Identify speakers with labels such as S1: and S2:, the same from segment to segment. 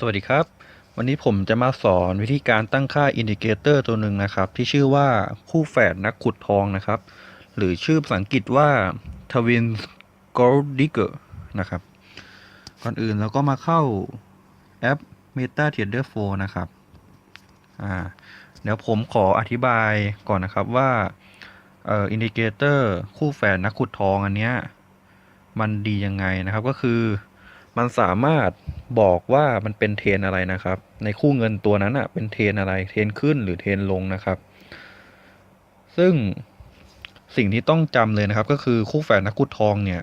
S1: สวัสดีครับ วันนี้ผมจะมาสอนวิธีการตั้งค่าอินดิเคเตอร์ตัวหนึ่งนะครับ ที่ชื่อว่าคู่แฝดนักขุดทองนะครับ หรือชื่อภาษาอังกฤษว่า Twin Gold Digger นะครับ ก่อนอื่นเราก็มาเข้าแอป Meta Trader 4 นะครับอ่าเดี๋ยวผมขออธิบายก่อนนะครับว่าเอ่ออินดิเคเตอร์คู่แฝดนักขุดทองอันเนี้ยมันดียังไงนะครับก็คือ มันสามารถบอกว่ามันเป็นเทรนอะไรนะครับ ในคู่เงินตัวนั้นอะเป็นเทรนอะไรเทรนขึ้นหรือเทรนลงนะครับ ซึ่งสิ่งที่ต้องจำเลยนะครับ ก็คือคู่แฝดนักขุดทองเนี่ย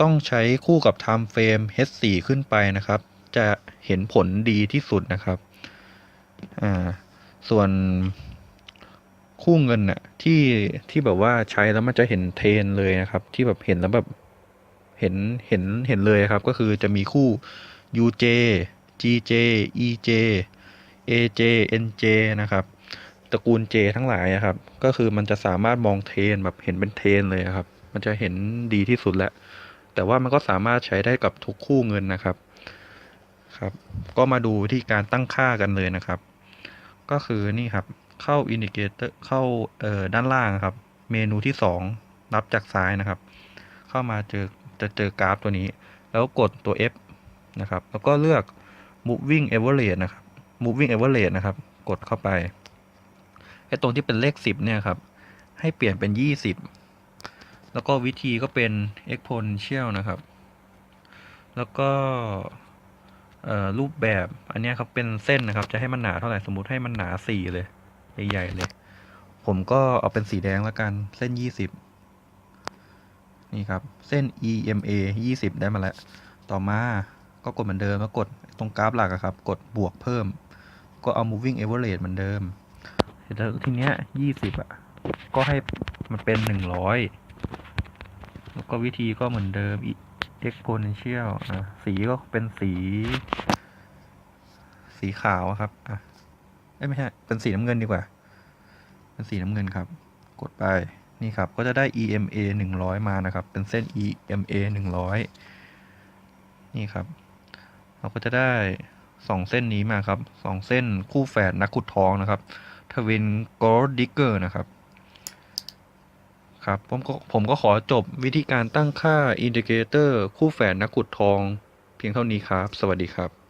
S1: ต้องใช้คู่กับ time frame H4 ขึ้นไปนะครับ จะเห็นผลดีที่สุดนะครับอ่าส่วนคู่เงินน่ะที่ที่แบบว่าใช้แล้วมันจะเห็นเทรนเลยนะครับ ที่แบบเห็นแล้วแบบ ห็นเห็นเห็นเลยครับ ก็คือจะมีคู่ UJ GJ EJ AJ NJ นะครับตระกูล J ทั้งหลายครับ ก็คือมันจะสามารถมองเทนแบบเห็นเป็นเทนเลยครับ มันจะเห็นดีที่สุดแล้ว แต่ว่ามันก็สามารถใช้ได้กับทุกคู่เงินนะครับครับ ก็มาดูวิธีการตั้งค่ากันเลยนะครับ ก็คือนี่ครับเข้าอินดิเคเตอร์เข้าเอ่อด้านล่างครับ เมนูที่สองนับจากซ้ายนะครับ เข้ามาเจอ จะเจอกราฟตัวนี้ แล้วกดตัว F นะครับ แล้วก็เลือก moving average นะครับ moving average นะครับ กดเข้าไปไอ้ตรงที่เป็นเลข 10 เนี่ยครับ ให้เปลี่ยนเป็น 20 แล้วก็วิธีก็เป็น exponential นะครับ แล้วก็รูปแบบอันนี้ครับเป็นเส้นนะครับ จะให้มันหนาเท่าไหร่สมมติให้มันหนา 4 เลย ใหญ่ๆเลย ผมก็เอาเป็นสีแดงแล้วกันเส้น 20 นี่ครับ เส้น EMA 20 ได้มาแล้ว ต่อมาก็กดเหมือนเดิมแล้วกดตรงกราฟหลักครับ กดบวกเพิ่ม ก็เอา moving average เหมือนเดิมเสร็จแล้วทีเนี้ย20อะ ก็ให้มันเป็น100แล้วก็วิธีก็เหมือนเดิม exponential อะสีก็เป็นสี สีขาวครับ อะไม่ใช่ เป็นสีน้ำเงินดีกว่า เป็นสีน้ำเงินครับ กดไป นี่ครับก็จะได้ EMA 100 มานะครับ เป็นเส้น EMA 100 นี่ครับ เราก็จะได้สองเส้นนี้มาครับสองเส้นคู่แฝดนักขุดทองนะครับทวินโกลดิเกอร์นะครับ ครับผมก็ผมก็ขอจบวิธีการตั้งค่าอินดิเคเตอร์คู่แฝดนักขุดทอง เพียงเท่านี้ครับ สวัสดีครับ